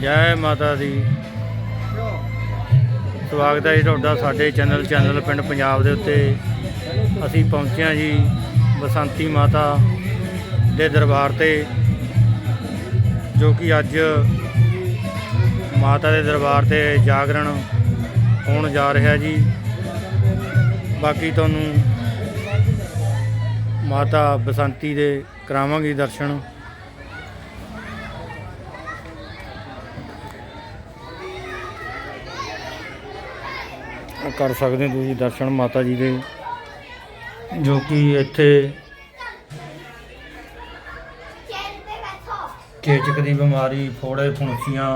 ਜੈ ਮਾਤਾ ਦੀ। ਸਵਾਗਤ ਹੈ ਜੀ ਤੁਹਾਡਾ ਸਾਡੇ ਚੈਨਲ ਚੈਨਲ ਪਿੰਡ ਪੰਜਾਬ ਦੇ ਉੱਤੇ। ਅਸੀਂ ਪਹੁੰਚੇ ਹਾਂ ਜੀ ਬਸੰਤੀ ਮਾਤਾ ਦੇ ਦਰਬਾਰ ਤੇ, ਜੋ ਕਿ ਅੱਜ ਮਾਤਾ ਦੇ ਦਰਬਾਰ ਤੇ ਜਾਗਰਣ ਹੋਣ ਜਾ ਰਿਹਾ ਜੀ। ਬਾਕੀ ਤੁਹਾਨੂੰ ਮਾਤਾ ਬਸੰਤੀ ਦੇ ਕਰਾਵਾਂਗੇ ਦਰਸ਼ਨ। ਕਰ ਸਕਦੇ ਹੋ ਤੁਸੀਂ ਦਰਸ਼ਨ ਮਾਤਾ ਜੀ ਦੇ। ਜੋ ਕਿ ਇੱਥੇ ਚੇਚਕ ਦੀ ਬਿਮਾਰੀ, ਫੋੜੇ ਫੁੰਸੀਆਂ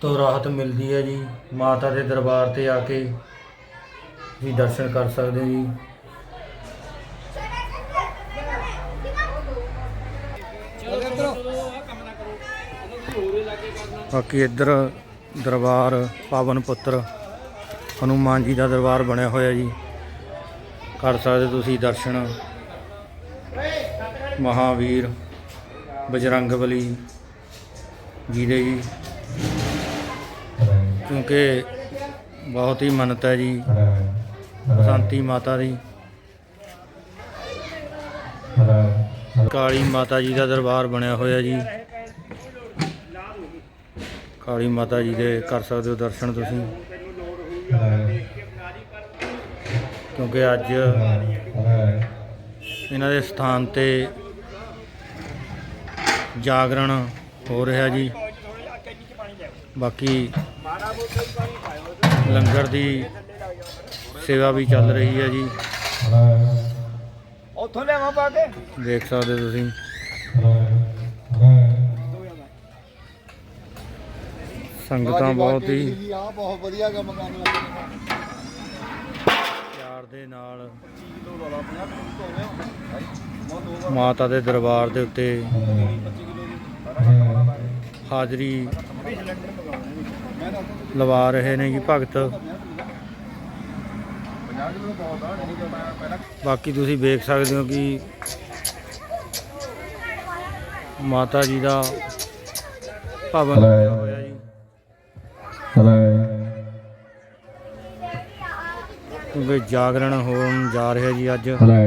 ਤੋਂ ਰਾਹਤ ਮਿਲਦੀ ਹੈ ਜੀ। ਮਾਤਾ ਦੇ ਦਰਬਾਰ ਤੇ ਆ ਕੇ ਵੀ ਦਰਸ਼ਨ ਕਰ ਸਕਦੇ ਹੋ ਜੀ। ਬਾਕੀ ਇੱਧਰ ਦਰਬਾਰ, ਪਾਵਨ ਪੁੱਤਰ ਹਨੂਮਾਨ ਜੀ ਦਾ ਦਰਬਾਰ ਬਣਿਆ ਹੋਇਆ ਜੀ। ਕਰ ਸਕਦੇ ਤੁਸੀਂ ਦਰਸ਼ਨ। ਮਹਾਵੀਰ, ਬਜਰੰਗਬਲੀ ਜੀ ਦੇ ਜੀ। ਕਿਉਂਕਿ ਬਹੁਤ ਹੀ ਮੰਨਤ ਹੈ ਜੀ। ਬਸੰਤੀ ਮਾਤਾ ਦੀ। ਕਾਲੀ ਮਾਤਾ ਜੀ ਦਾ ਦਰਬਾਰ ਬਣਿਆ ਹੋਇਆ ਜੀ। ਕਾਲੀ ਮਾਤਾ ਜੀ ਦੇ ਕਰ ਸਕਦੇ ਹੋ ਦਰਸ਼ਨ ਤੁਸੀਂ। ਕਿਉਂਕਿ ਅੱਜ ਇਹਨਾਂ ਦੇ ਸਥਾਨ ਤੇ ਜਾਗਰਣ ਹੋ ਰਿਹਾ ਜੀ। ਬਾਕੀ ਲੰਗਰ ਦੀ ਸੇਵਾ ਵੀ ਚੱਲ ਰਹੀ ਹੈ ਜੀ। ਉੱਥੋਂ ਲਿਆਵਾਂ ਪਾ ਕੇ? ਦੇਖ ਸਕਦੇ ਤੁਸੀਂ। ਸੰਗਤਾਂ ਬਹੁਤ ਹੀ ਆ ਬਹੁਤ ਵਧੀਆ ਕੰਮ ਕਰਨ ਲੱਗੇ ਪਿਆਰ ਦੇ ਨਾਲ ਮਾਤਾ ਦੇ ਦਰਬਾਰ ਦੇ ਉੱਤੇ ਹਾਜ਼ਰੀ ਲਵਾ ਰਹੇ ਨੇ ਜੀ ਭਗਤ। ਬਾਕੀ ਤੁਸੀਂ ਵੇਖ ਸਕਦੇ ਹੋ ਕਿ ਮਾਤਾ ਜੀ ਦਾ ਭਵਨ ਕਿਉਂਕਿ ਜਾਗਰਣ ਹੋਣ ਜਾ ਰਿਹਾ ਜੀ ਅੱਜ। hello,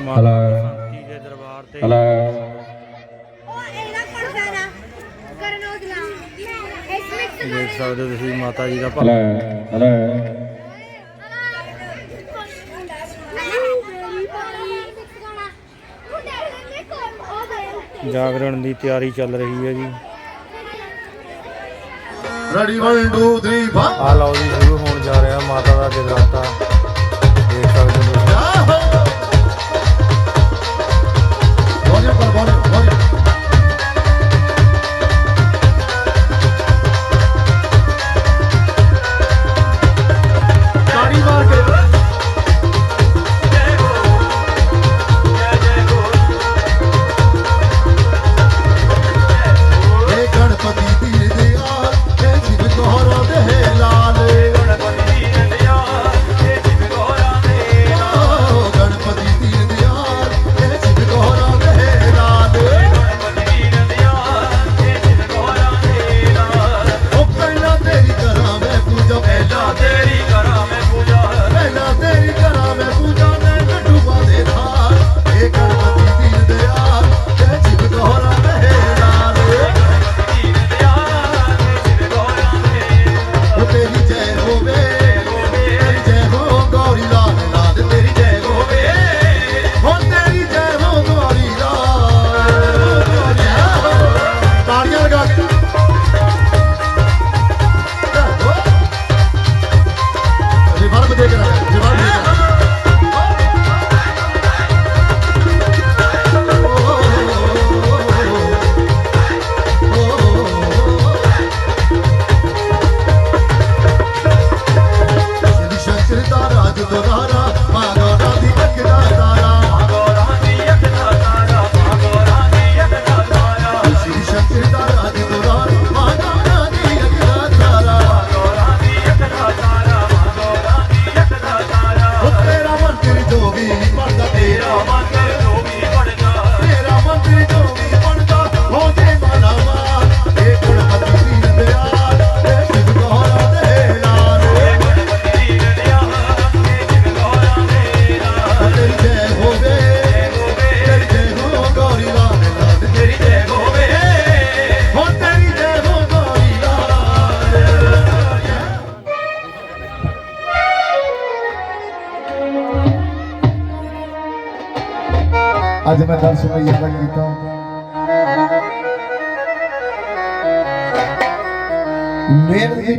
ਮਾਤਾ Hello. ਬਸੰਤੀ ਦੇ ਦਰਬਾਰ ਤੇ। ਮਿਕਸ ਦੇਖ ਸਕਦੇ ਹੋ ਤੁਸੀਂ ਮਾਤਾ ਜੀ ਦਾ ਭਵਨ hello. ਜਾਗਰਣ ਦੀ ਤਿਆਰੀ ਚੱਲ ਰਹੀ ਹੈ ਜੀ। ਰੈਡੀ 1 2 3 4 ਆ ਲਓ ਜੀ, ਸ਼ੁਰੂ ਹੋਣ ਜਾ ਰਿਹਾ ਮਾਤਾ ਦਾ ਜਗਰਾਤਾ।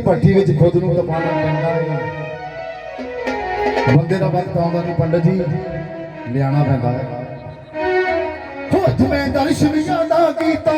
ਭੱਠੀ ਵਿੱਚ ਖੁਦ ਨੂੰ ਤਪਾਣਾ ਪੈਂਦਾ ਹੈ। ਬੰਦੇ ਦਾ ਵਕਤ ਆਉਂਦਾ ਨਹੀਂ, ਪੰਡਤ ਜੀ। ਲਿਆਣਾ ਪੈਂਦਾ ਹੈ। ਖੁਦ ਮੈਂ ਦਰਸ਼ਨੀਆਂ ਦਾ ਕੀਤਾ।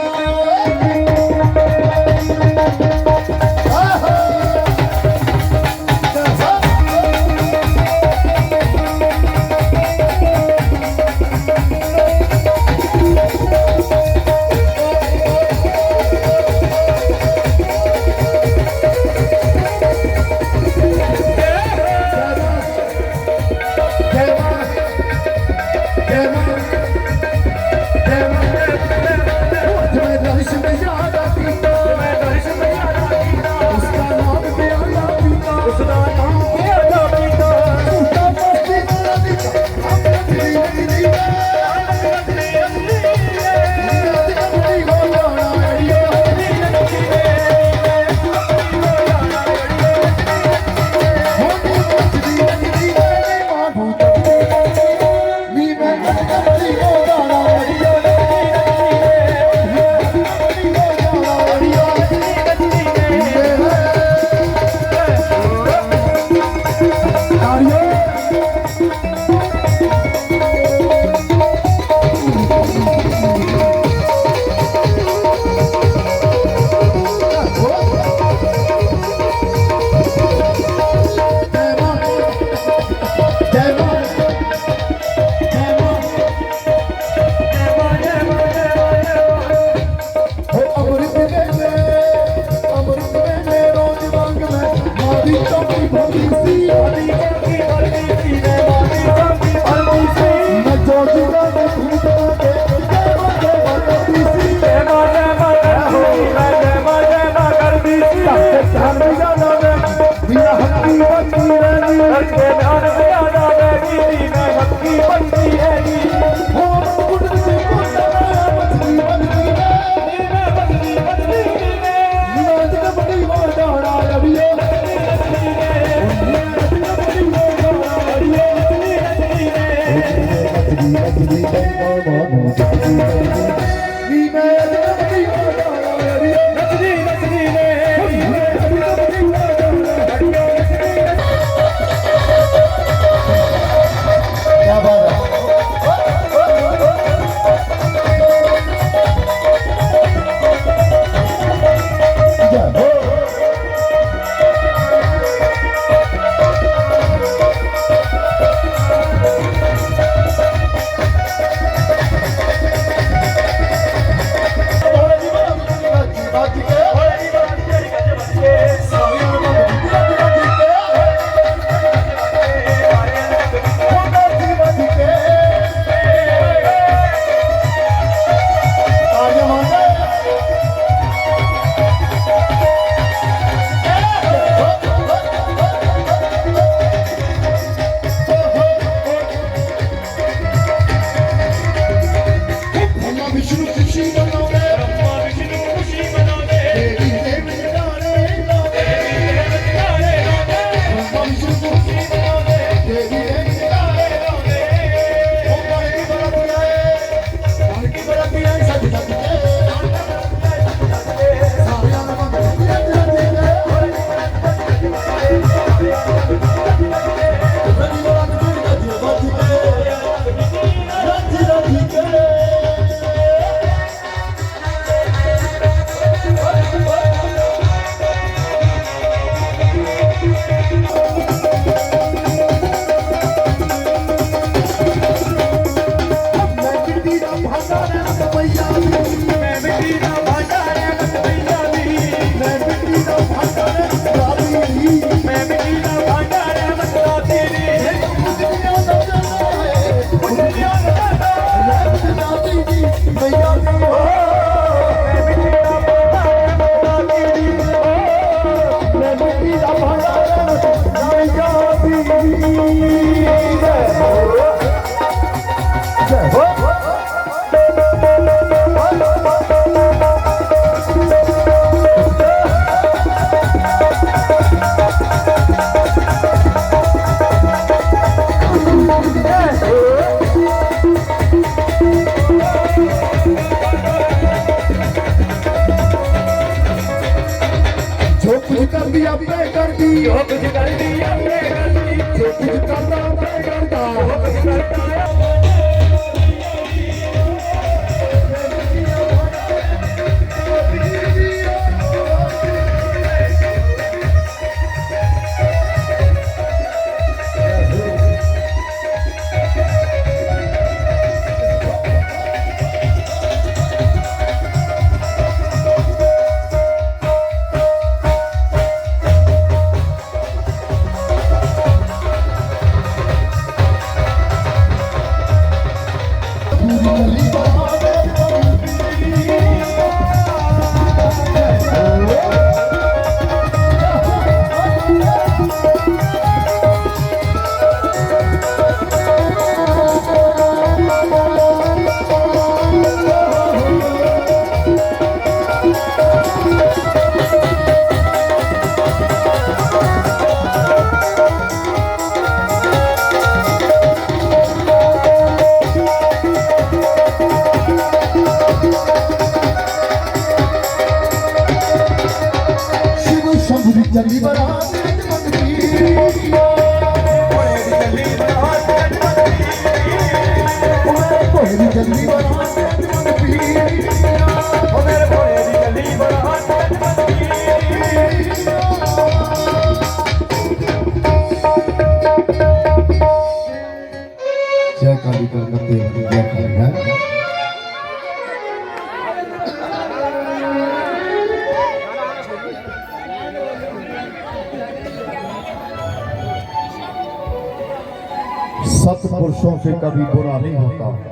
किसी का भी बुरा नहीं होता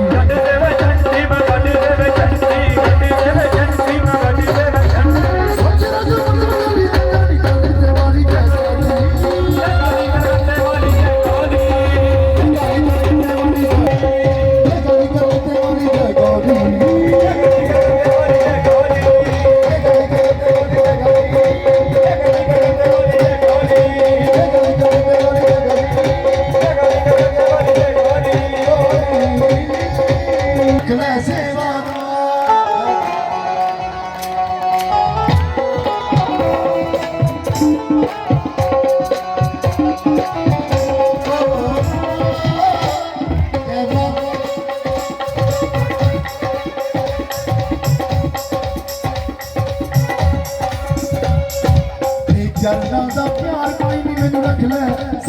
Yeah. ਜੱਟਾਂ ਦਾ ਪਿਆਰ ਕੋਈ ਨਹੀਂ ਮੈਨੂੰ ਰੱਖ ਲੈ।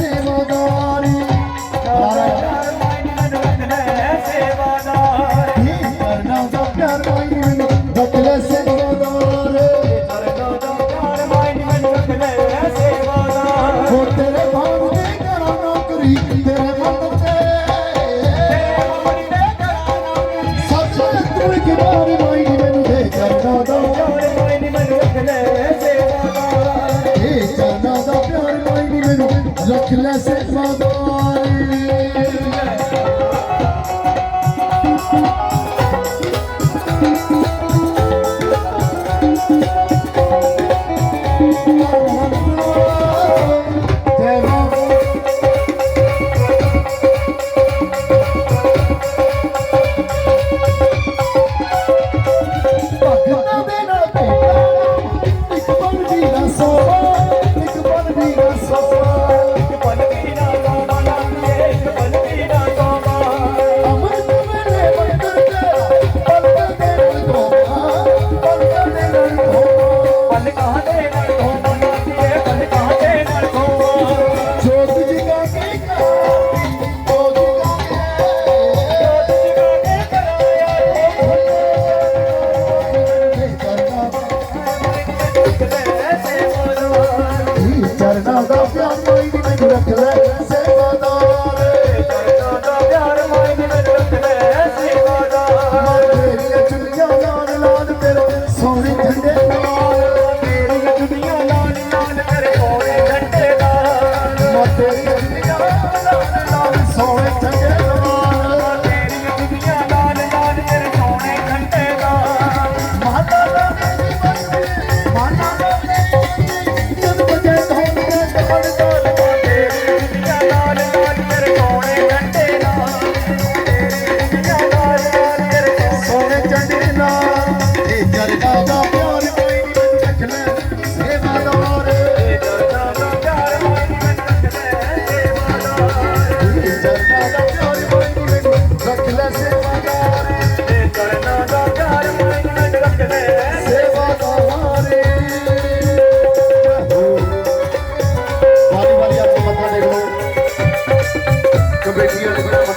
Lord.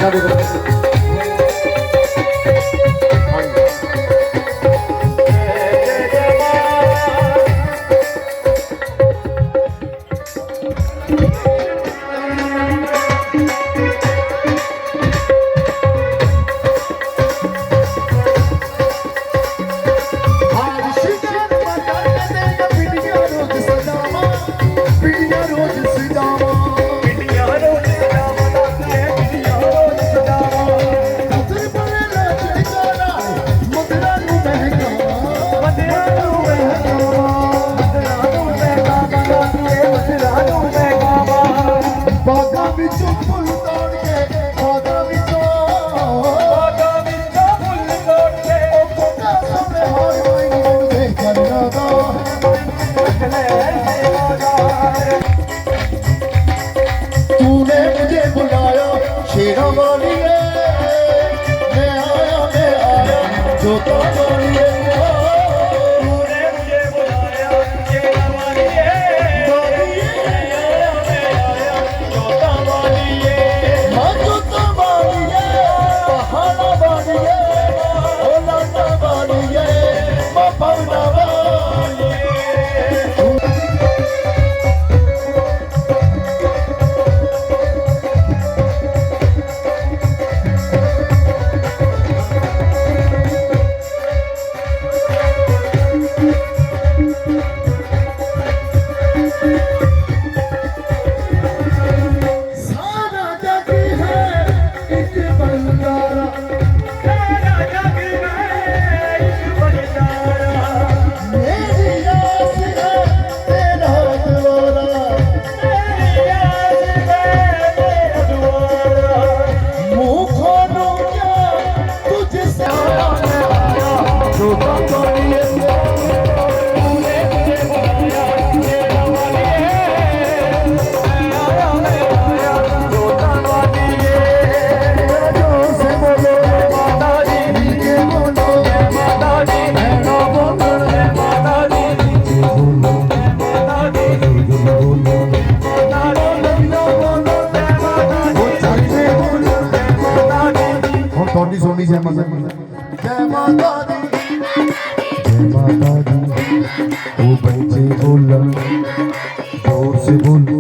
なるほど。ও বলছে বললাম জোর সে বললাম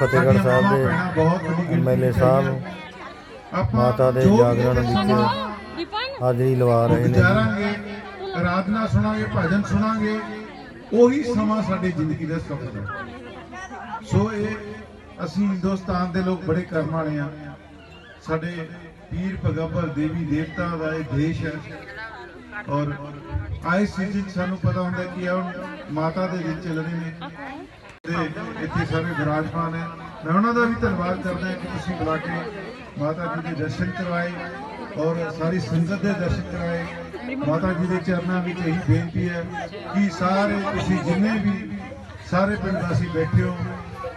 ਫਤਿਹਗੜ੍ਹ ਸਾਹਿਬ ਦੇ ਐਮਐਲਏ ਵਿੱਚ ਸਾਹਿਬ ਮਾਤਾ ਦੇ ਜਾਗਰਣ ਵਿੱਚ ਹਾਜ਼ਰੀ ਲਵਾ ਰਹੇ ਨੇ। ਆਰਾਧਨਾ ਸੁਣਾਂਗੇ ਭਜਨ ਸੁਣਾਂਗੇ ਉਹੀ ਸਮਾਂ ਸਾਡੀ ਜ਼ਿੰਦਗੀ ਦਾ ਸੁੱਖ ਦਾ ਸੋ ਇਹ ਅਸੀਂ ਹਿੰਦੁਸਤਾਨ ਦੇ ਲੋਕ ਬੜੇ ਕਰਮ ਵਾਲੇ ਆ। ਸਾਡੇ ਪੀਰ ਭਗਵਰ ਦੇਵੀ ਦੇਵਤਾ ਦਾ ਇਹ ਦੇਸ਼ ਹੈ। ਔਰ ਆਏ ਸੀਜ਼ਨ ਸਾਨੂੰ ਪਤਾ ਹੁੰਦਾ ਕਿ ਹੁਣ ਮਾਤਾ ਦੇ ਦਿਨ ਚੱਲਣੇ ਨੇ। ਤੇ ਇੱਥੇ ਸਾਰੇ ਵਿਰਾਜਮਾਨ ਹੈ। ਮੈਂ ਉਹਨਾਂ ਦਾ ਵੀ ਧੰਨਵਾਦ ਕਰਦਾ ਕਿ ਤੁਸੀਂ ਬੁਲਾ ਕੇ ਮਾਤਾ ਜੀ ਦੇ ਦਰਸ਼ਨ ਕਰਵਾਏ ਔਰ ਸਾਰੀ ਸੰਗਤ ਦੇ ਦਰਸ਼ਨ ਕਰਾਏ ਮਾਤਾ ਜੀ ਦੇ ਚਰਨਾਂ ਵਿੱਚ ਇਹੀ ਬੇਨਤੀ ਹੈ ਕਿ ਸਾਰੇ ਤੁਸੀਂ ਜਿੰਨੇ ਵੀ ਸਾਰੇ ਪਿੰਡ ਵਾਸੀ ਬੈਠੇ ਹੋ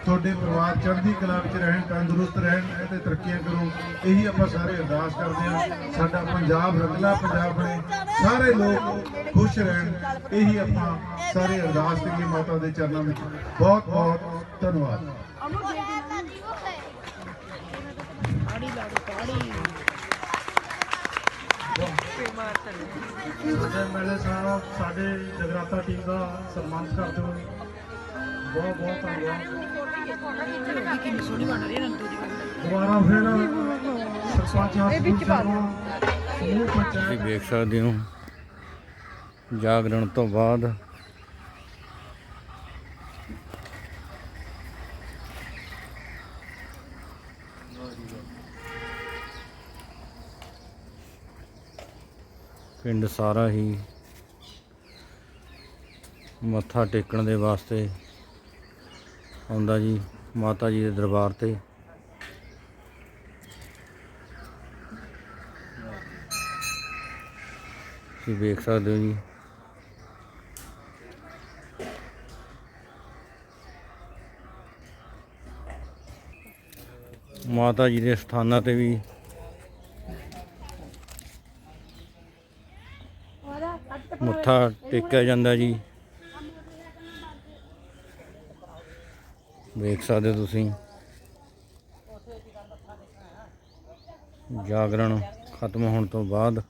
ਤੁਹਾਡੇ ਪਰਿਵਾਰ ਚੜ੍ਹਦੀ ਕਲਾ ਵਿੱਚ ਰਹਿਣ, ਤੰਦਰੁਸਤ ਰਹਿਣ ਅਤੇ ਤਰੱਕੀਆਂ ਕਰੋ। ਇਹੀ ਆਪਾਂ ਸਾਰੇ ਅਰਦਾਸ ਕਰਦੇ ਹਾਂ। ਸਾਡਾ ਪੰਜਾਬ ਰੰਗਲਾ ਪੰਜਾਬ ਬਣੇ। ਸਾਰੇ ਲੋਕ ਖੁਸ਼ ਰਹਿਣ। ਇਹੀ ਆਪਾਂ ਸਾਰੇ ਅਰਦਾਸ ਕਰੀਏ ਮਾਤਾ ਦੇ ਚਰਨਾਂ ਵਿੱਚ ਬਹੁਤ ਬਹੁਤ ਧੰਨਵਾਦ। ਐਮਐਲਏ ਸਾਹਿਬ, ਸਾਡੇ ਜਗਰਾਤਾ ਟੀਮ ਦਾ ਸਨਮਾਨ ਕਰਦੇ ਹੋ ਬਹੁਤ ਬਹੁਤ ਧੰਨਵਾਦ। ਦੁਬਾਰਾ ਫਿਰ ਸਰਪੰਚ ਹਸਪਤਾਲ ਸਮੂਹ ਪੰਚਾਇਤ ਤੁਸੀਂ ਵੇਖ ਸਕਦੇ ਹੋ ਜਾਗਰਣ ਤੋਂ ਬਾਅਦ ਪਿੰਡ ਸਾਰਾ ਹੀ ਮੱਥਾ ਟੇਕਣ ਦੇ ਵਾਸਤੇ ਆਉਂਦਾ ਜੀ ਮਾਤਾ ਜੀ ਦੇ ਦਰਬਾਰ ਤੇ। ਤੁਸੀਂ ਵੇਖ ਸਕਦੇ ਹੋ ਜੀ। ਮਾਤਾ ਜੀ ਦੇ ਸਥਾਨਾਂ ਤੇ ਵੀ ਮੱਥਾ ਟੇਕਿਆ ਜਾਂਦਾ ਜੀ। ਵੇਖ ਸਕਦੇ ਹੋ ਤੁਸੀਂ। ਜਾਗਰਣ ਖਤਮ ਹੋਣ ਤੋਂ ਬਾਅਦ।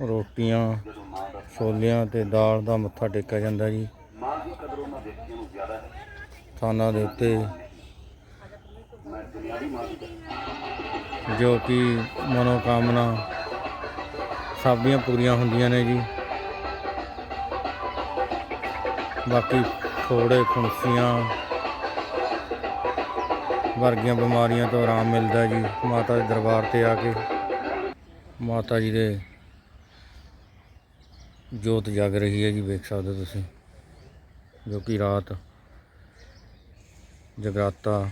ਰੋਟੀਆਂ, ਛੋਲਿਆਂ ਤੇ ਦਾਲ ਦਾ ਮੱਥਾ ਟੇਕਿਆ ਜਾਂਦਾ ਜੀ। ਥਾਨਾਂ ਦੇ ਉੱਤੇ। ਜੋ ਕਿ ਮਨੋਕਾਮਨਾ ਸਭ ਪੂਰੀਆਂ ਹੁੰਦੀਆਂ ਨੇ ਜੀ। ਬਾਕੀ ਥੋੜੇ ਫੁੰਸੀਆਂ ਵਰਗੀਆਂ ਬਿਮਾਰੀਆਂ ਤੋਂ ਆਰਾਮ ਮਿਲਦਾ ਜੀ, ਮਾਤਾ ਦੇ ਦਰਬਾਰ ਤੇ ਆ ਕੇ। ਮਾਤਾ ਜੀ ਦੇ ਜੋਤ ਜਗ ਰਹੀ ਹੈ ਜੀ, ਵੇਖ ਸਕਦੇ ਹੋ ਤੁਸੀਂ, ਜੋ ਕਿ ਰਾਤ ਜਗਰਾਤਾ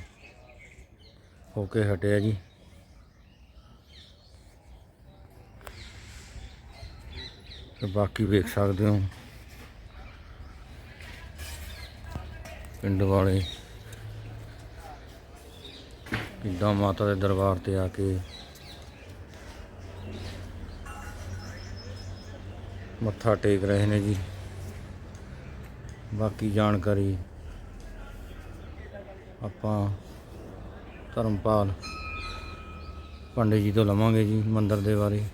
ਹੋ ਕੇ ਹਟਿਆ ਜੀ। ਤੇ ਬਾਕੀ ਵੇਖ ਸਕਦੇ ਹੋ। ਪਿੰਡ ਵਾਲੇ ਕਿੱਦਾਂ ਮਾਤਾ ਦੇ ਦਰਬਾਰ ਤੇ ਆ ਕੇ ਮੱਥਾ ਟੇਕ ਰਹੇ ਨੇ ਜੀ। ਬਾਕੀ ਜਾਣਕਾਰੀ ਆਪਾਂ ਧਰਮਪਾਲ ਪੰਡਿਤ ਜੀ ਤੋਂ ਲਵਾਂਗੇ ਜੀ ਮੰਦਰ ਦੇ ਬਾਰੇ।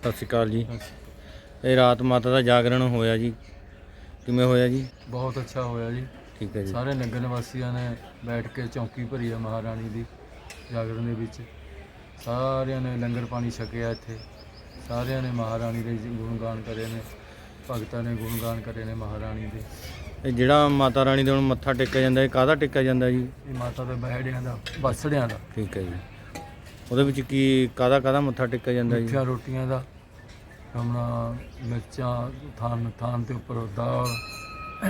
ਸਤਿ ਸ਼੍ਰੀ ਅਕਾਲ ਜੀ। ਇਹ ਰਾਤ ਮਾਤਾ ਦਾ ਜਾਗਰਣ ਹੋਇਆ ਜੀ। ਕਿਵੇਂ ਹੋਇਆ ਜੀ? ਬਹੁਤ ਅੱਛਾ ਹੋਇਆ ਜੀ। ਠੀਕ ਹੈ ਜੀ। ਸਾਰੇ ਨਗਰ ਨਿਵਾਸੀਆਂ ਨੇ ਬੈਠ ਕੇ ਚੌਂਕੀ ਭਰੀ ਆ ਮਹਾਰਾਣੀ ਦੀ ਜਾਗਰਣ ਦੇ ਵਿੱਚ। ਸਾਰਿਆਂ ਨੇ ਲੰਗਰ ਪਾਣੀ ਛਕਿਆ ਇੱਥੇ। ਸਾਰਿਆਂ ਨੇ ਮਹਾਰਾਣੀ ਦੇ ਗੁਣਗਾਨ ਕਰੇ ਨੇ। ਭਗਤਾਂ ਨੇ ਗੁਣਗਾਨ ਕਰੇ ਨੇ ਮਹਾਰਾਣੀ ਦੇ। ਇਹ ਜਿਹੜਾ ਮਾਤਾ ਰਾਣੀ ਦੇ ਹੁਣ ਮੱਥਾ ਟੇਕਿਆ ਜਾਂਦਾ ਇਹ ਕਾਹਦਾ ਟੇਕਿਆ ਜਾਂਦਾ ਜੀ? ਇਹ ਮਾਤਾ ਦੇ ਬਹਿੜਿਆਂ ਦਾ ਬਸੜਿਆਂ ਦਾ। ਠੀਕ ਹੈ ਜੀ। ਉਹਦੇ ਵਿੱਚ ਕੀ ਕਾਹਦਾ ਕਾਹਦਾ ਮੱਥਾ ਟੇਕਿਆ ਜਾਂਦਾ ਜੀ? ਮਿੱਠੀਆਂ ਰੋਟੀਆਂ ਦਾ ਆਪਣਾ ਮਿਰਚਾਂ ਥਾਨ ਥਾਨ ਦੇ ਉੱਪਰ ਦਾਲ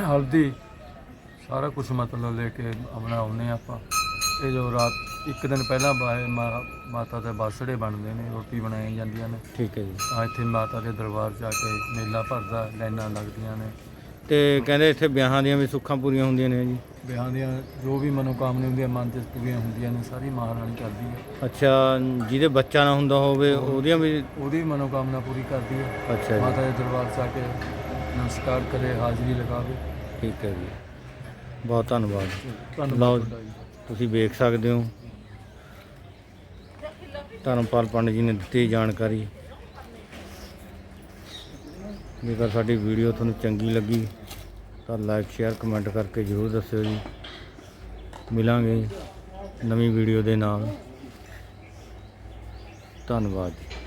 ਹਲਦੀ ਸਾਰਾ ਕੁਝ ਮਤਲਬ ਲੈ ਕੇ ਹਾਂ ਆਪਾਂ। ਇਹ ਜੋ ਰਾਤ ਇੱਕ ਦਿਨ ਪਹਿਲਾਂ ਬਾਏ ਮਾਤਾ ਦੇ ਬਾਸੜੇ ਬਣਦੇ ਨੇ ਰੋਟੀ ਬਣਾਈ ਜਾਂਦੀਆਂ ਨੇ। ਠੀਕ ਹੈ ਜੀ। ਆ ਇੱਥੇ ਮਾਤਾ ਦੇ ਦਰਬਾਰ ਜਾ ਕੇ ਮੇਲਾ ਭਰਦਾ ਲਾਈਨਾਂ ਲੱਗਦੀਆਂ ਨੇ। ਤੇ ਕਹਿੰਦੇ ਇੱਥੇ ਵਿਆਹਾਂ ਦੀਆਂ ਵੀ ਸੁੱਖਾਂ ਪੂਰੀਆਂ ਹੁੰਦੀਆਂ ਨੇ ਜੀ। ਵਿਆਹਾਂ ਦੀਆਂ ਜੋ ਵੀ ਮਨੋਕਾਮਨਾ ਹੁੰਦੀਆਂ ਮਨ ਚ ਪੂਰੀਆਂ ਹੁੰਦੀਆਂ ਨੇ ਸਾਰੀ ਮਹਾਰਾਣੀ ਕਰਦੀ ਹੈ। ਅੱਛਾ ਜਿਹਦੇ ਬੱਚਾ ਨਾ ਹੁੰਦਾ ਹੋਵੇ ਉਹਦੀਆਂ ਵੀ ਉਹਦੀ ਮਨੋਕਾਮਨਾ ਪੂਰੀ ਕਰਦੀ ਹੈ। ਅੱਛਾ ਜੀ। ਮਾਤਾ ਦੇ ਦਰਬਾਰ ਜਾ ਕੇ ਨਮਸਕਾਰ ਕਰੇ ਹਾਜ਼ਰੀ ਲਗਾਵੇ। ਠੀਕ ਹੈ ਜੀ। ਬਹੁਤ ਧੰਨਵਾਦ। ਧੰਨਵਾਦ ਲਓ ਤੁਸੀਂ ਵੇਖ ਸਕਦੇ ਹੋ। ਧਰਮਪਾਲ ਪੰਡਿਤ ਜੀ ਨੇ ਦਿੱਤੀ ਜਾਣਕਾਰੀ। ਜੇਕਰ ਸਾਡੀ ਵੀਡੀਓ ਤੁਹਾਨੂੰ ਚੰਗੀ ਲੱਗੀ ਤਾਂ ਲਾਈਕ ਸ਼ੇਅਰ ਕਮੈਂਟ ਕਰਕੇ ਜ਼ਰੂਰ ਦੱਸਿਓ ਜੀ। ਮਿਲਾਂਗੇ ਨਵੀਂ ਵੀਡੀਓ ਦੇ ਨਾਲ। ਧੰਨਵਾਦ ਜੀ।